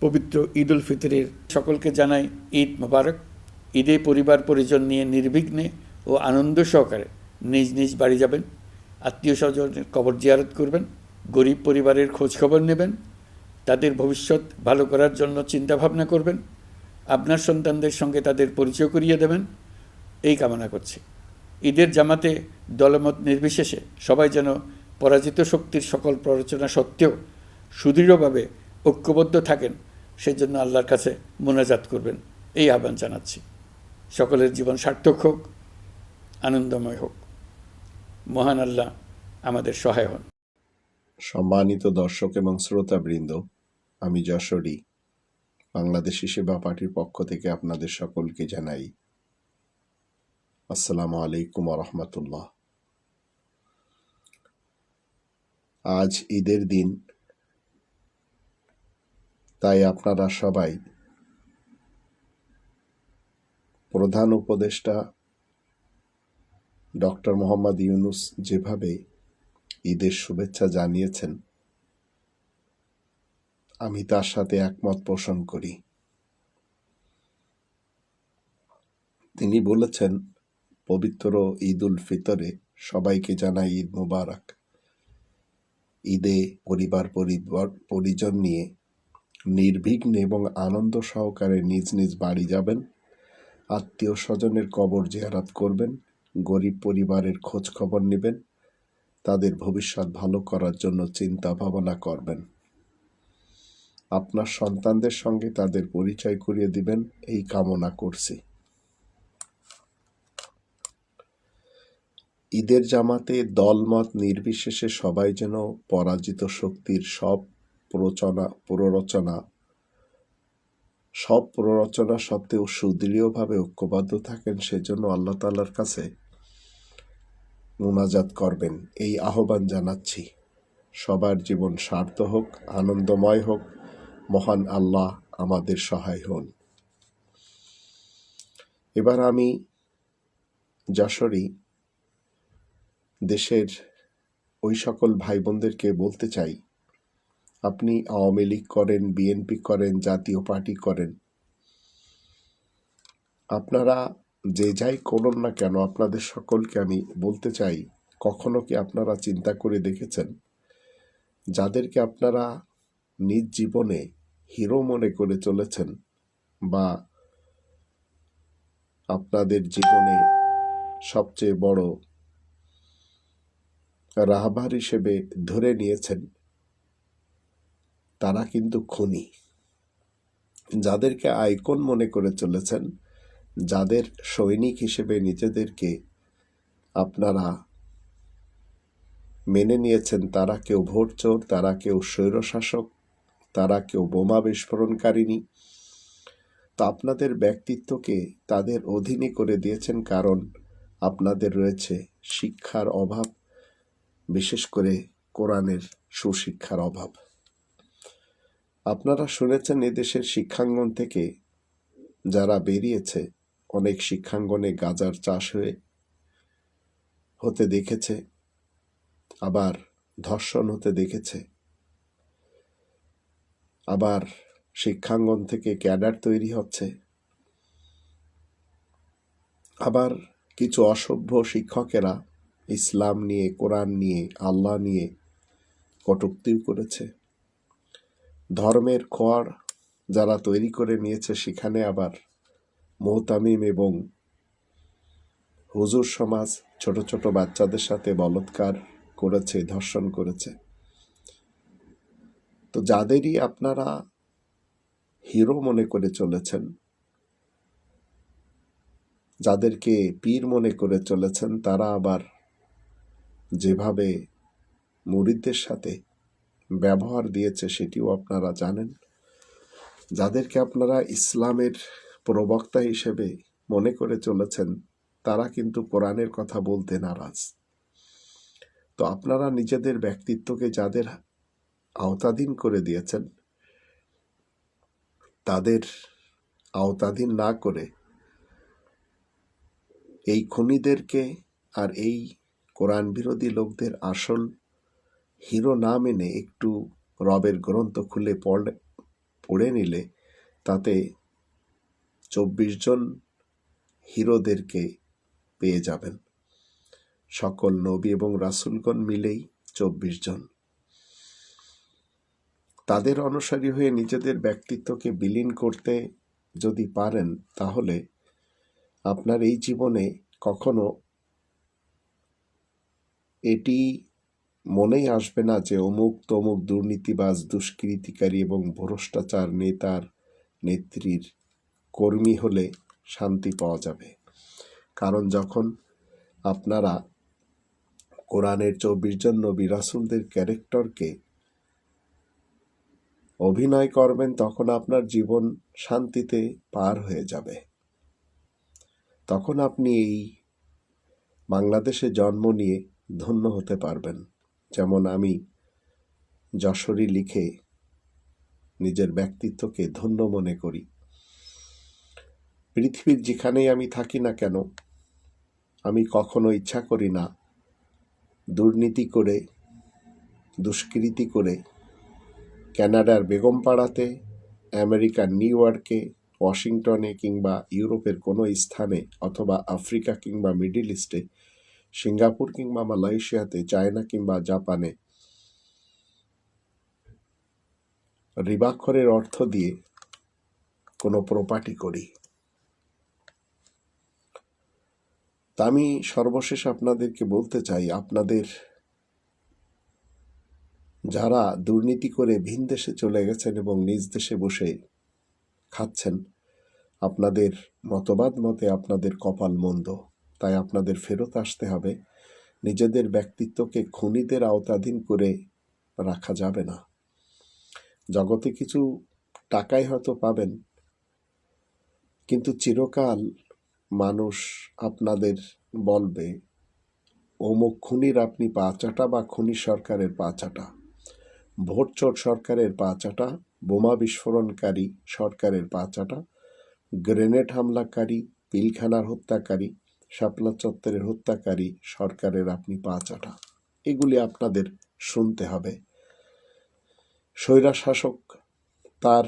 পবিত্র ঈদ উল ফিতরের সকলকে জানাই ঈদ মোবারক। ঈদে পরিবার পরিজন নিয়ে নির্বিঘ্নে ও আনন্দ সহকারে নিজ নিজ বাড়ি যাবেন। আত্মীয় স্বজনের কবর জিয়ারত করবেন। গরিব পরিবারের খোঁজখবর নেবেন। তাদের ভবিষ্যৎ ভালো করার জন্য চিন্তা ভাবনা করবেন। আপনার সন্তানদের সঙ্গে তাদের পরিচয় করিয়ে দেবেন। এই কামনা করছি। ঈদের জামাতে দলমত নির্বিশেষে সবাই যেন পরাজিত শক্তির সকল প্ররোচনা সত্ত্বেও সুদৃঢ়ভাবে ঐক্যবদ্ধ থাকেন সেই জন্য আল্লাহর কাছে মোনাজাত করবেন। এই আহ্বান জানাচ্ছি। সকলের জীবন সার্থক হোক, আনন্দময় হোক। মহান আল্লাহ আমাদের সহায় হন। সম্মানিত দর্শক এবং শ্রোতাবৃন্দ, আমি যশোরী বাংলাদেশি সেবা পার্টির পক্ষ থেকে আপনাদের সকলকে জানাই, আসসালামু আলাইকুম রহমতুল্লাহ। আজ ঈদের দিন তাই আপনারা সবাই প্রধান উপদেষ্টা ডক্টর মোহাম্মদ ইউনুস যেভাবে ঈদের শুভেচ্ছা জানিয়েছেন, আমি তার সাথে একমত পোষণ করি। তিনি বলেছেন, পবিত্র ঈদ উল ফিতরে সবাইকে জানাই ঈদ মুবারক। ঈদে পরিবার পরিবার পরিজন নিয়ে নির্বিঘ্নে এবং আনন্দ সহকারে নিজ নিজ বাড়ি যাবেন। আত্মীয় স্বজনের কবর জিয়ারাত করবেন। গরিব পরিবারের খোঁজ খবর নেবেন। তাদের ভবিষ্যৎ ভালো করার জন্য চিন্তা ভাবনা করবেন। আপনার সন্তানদের সঙ্গে তাদের পরিচয় করিয়ে দিবেন। এই কামনা করছি। ঈদের জামাতে দলমত নির্বিশেষে সবাই যেন পরাজিত শক্তির সব প্ররোচনা প্ররোচনা সব প্ররোচনা সত্ত্বেও সুদৃঢ়ভাবে ঐক্যবদ্ধ থাকেন সেজন্য আল্লাহ তাল্লার কাছে মোনাজাত করবেন। এই আহ্বান জানাচ্ছি। সবার জীবন স্বার্থ হোক, আনন্দময় হোক, মহান আল্লাহ আমাদের সহায় হন। এবার আমি যশোরী দেশের ওই সকল ভাই বোনদেরকে বলতে চাই আপনি আওয়ামী লীগ করেন, বিএনপি করেন, জাতীয় পার্টি করেন। আপনারা যে যাই করুন না কেন, আপনাদের সকলকে আমি বলতে চাই, কখনো কি আপনারা চিন্তা করে দেখেছেন? যাদেরকে আপনারা নিজ জীবনে হিরো মনে করে চলেছেন বা আপনাদের জীবনে সবচেয়ে বড় রাহবার হিসেবে ধরে নিয়েছেন তারা কিন্তু খুনি। যাদেরকে আইকন মনে করে চলেছেন, যাদের সৈনিক হিসেবে নিজেদেরকে আপনারা মেনে নিয়েছেন, তারা কেউ ভোট চোর তারা কেউ স্বৈরশাসক, তারা কেউ বোমা বিস্ফোরণকারিনী তো আপনাদের ব্যক্তিত্বকে তাদের অধীনে করে দিয়েছেন কারণ আপনাদের রয়েছে শিক্ষার অভাব, বিশেষ করে কোরআনের সুশিক্ষার অভাব। আপনারা শুনেছেন এদেশের শিক্ষাঙ্গন থেকে যারা বেরিয়েছে, অনেক শিক্ষাঙ্গনে গাজার চাষ হয়ে হতে দেখেছে, আবার ধর্ষণ হতে দেখেছে। আবার শিক্ষাঙ্গন থেকে ক্যাডার তৈরি হচ্ছে। আবার কিছু অসভ্য শিক্ষকেরা ইসলাম নিয়ে, কোরআন নিয়ে, আল্লাহ নিয়ে কটুক্তিও করেছে। ধর্মের খোয়ার যারা তৈরি করে নিয়েছে, সেখানে আবার মোহতামিম এবং হুজুর সমাজ ছোট ছোট বাচ্চাদের সাথে বলৎকার করেছে, ধর্ষণ করেছে। তো যাদেরই আপনারা হিরো মনে করে চলেছেন, যাদেরকে পীর মনে করে চলেছেন, তারা আবার যেভাবে মুরিদদের সাথে ব্যবহার দিয়েছে সেটিও আপনারা জানেন। যাদেরকে আপনারা ইসলামের প্রবক্তা হিসেবে মনে করে চলেছেন, তারা কিন্তু কোরআনের কথা বলতে নারাজ। তো আপনারা নিজেদের ব্যক্তিত্বকে যাদের আওতাধীন করে দিয়েছেন, তাদের আওতাধীন না করে এই খুনিদেরকে আর এই কোরআন বিরোধী লোকদের আসল হিরো না মেনে একটু রবের গ্রন্থ খুলে পড়লে পড়ে নিলে তাতে চব্বিশ জন হিরোদেরকে পেয়ে যাবেন। সকল নবী এবং রাসূলগণ মিলেই চব্বিশ জন। তাদের অনুসারী হয়ে নিজেদের ব্যক্তিত্বকে বিলীন করতে যদি পারেন, তাহলে আপনার এই জীবনে কখনো এটি মনেই আসবে না যে অমুক তমুক দুর্নীতিবাজ, দুষ্কৃতিকারী এবং ভ্রষ্টাচার নেতার নেত্রীর কর্মী হলে শান্তি পাওয়া যাবে। কারণ যখন আপনারা কোরআনের চব্বিশ জন নবী রাসুলদের ক্যারেক্টারকে অভিনয় করবেন, তখন আপনার জীবন শান্তিতে পার হয়ে যাবে। তখন আপনি এই বাংলাদেশে জন্ম নিয়ে ধন্য হতে পারবেন। যেমন আমি যশোরী লিখে নিজের ব্যক্তিত্বকে ধন্য মনে করি। পৃথিবীর যেখানেই আমি থাকি না কেন, আমি কখনো ইচ্ছা করি না দুর্নীতি করে, দুষ্কৃতি করে ক্যানাডার বেগমপাড়াতে, আমেরিকার নিউ ইয়র্কে, ওয়াশিংটনে কিংবা ইউরোপের কোনো স্থানে অথবা আফ্রিকা কিংবা মিডিল ইস্টে সিঙ্গাপুর কিংবা মালয়েশিয়াতে, চায়না কিংবা জাপানে রিবাক্ষরের অর্থ দিয়ে কোনো প্রপার্টি করি। তা আমি সর্বশেষ আপনাদেরকে বলতে চাই, আপনাদের যারা দুর্নীতি করে ভিন দেশে চলে গেছেন এবং নিজ দেশে বসে খাচ্ছেন, আপনাদের মতবাদ মতে আপনাদের কপাল মন্দ। তাই আপনাদের ফেরত আসতে হবে। নিজেদের ব্যক্তিত্বকে খুনিদের আওতাধীন করে রাখা যাবে না। জগতে কিছু টাকাই হয়তো পাবেন, কিন্তু চিরকাল মানুষ আপনাদের বলবে, অমুক খুনির আপনি পা চাটা বা খুনি সরকারের পা চাটা ভোট চোর সরকারের পা চাটা বোমা বিস্ফোরণকারী সরকারের পা চাটা গ্রেনেড হামলাকারী, পিলখানার হত্যাকারী শাপলা চত্বরের হত্যাকারী সরকারের আপনি পা চাটা। এগুলি আপনাদের শুনতে হবে। স্বৈরা শাসক তার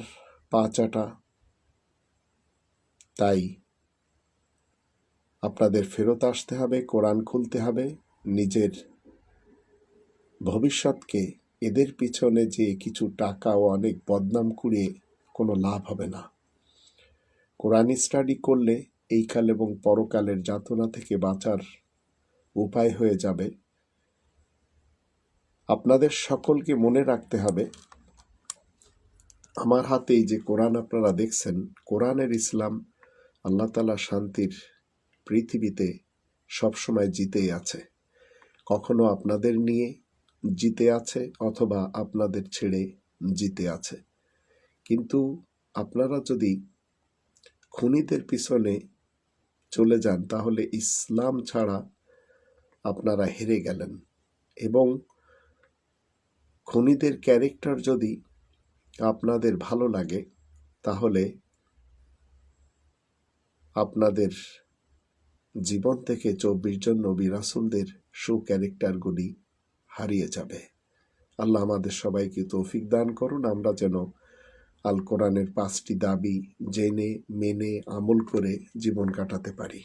পা চাটা, তাই আপনাদের ফেরত আসতে হবে, কোরআন খুলতে হবে, নিজের ভবিষ্যৎকে এদের পিছনে যে কিছু টাকা ও অনেক বদনাম কুড়িয়ে কোনো লাভ হবে না। কোরআন স্টাডি করলে এই কাল এবং পরকালের যাতনা থেকে বাঁচার উপায় হয়ে যাবে। আপনাদের সকলকে মনে রাখতে হবে, আমার হাতে এই যে কোরআন আপনারা দেখছেন, কোরআনের ইসলাম আল্লাহ তালা শান্তির পৃথিবীতে সবসময় জিতেই আছে। কখনো আপনাদের নিয়ে জিতে আছে অথবা আপনাদের ছেড়ে জিতে আছে। কিন্তু আপনারা যদি খুনিদের পিছনে চলে যান, তাহলে ইসলাম ছাড়া আপনারা হেরে গেলেন। এবং খুনিদের ক্যারেক্টার যদি আপনাদের ভালো লাগে, তাহলে আপনাদের জীবন থেকে চব্বিশ জন নবী রাসুলদের সু ক্যারেক্টারগুলি হারিয়ে যাবে। আল্লাহ আমাদের সবাইকে তৌফিক দান করুন, আমরা যেন আল কোরআনের পাঁচটি দাবি জেনে মেনে আমল করে জীবন কাটাতে পারি।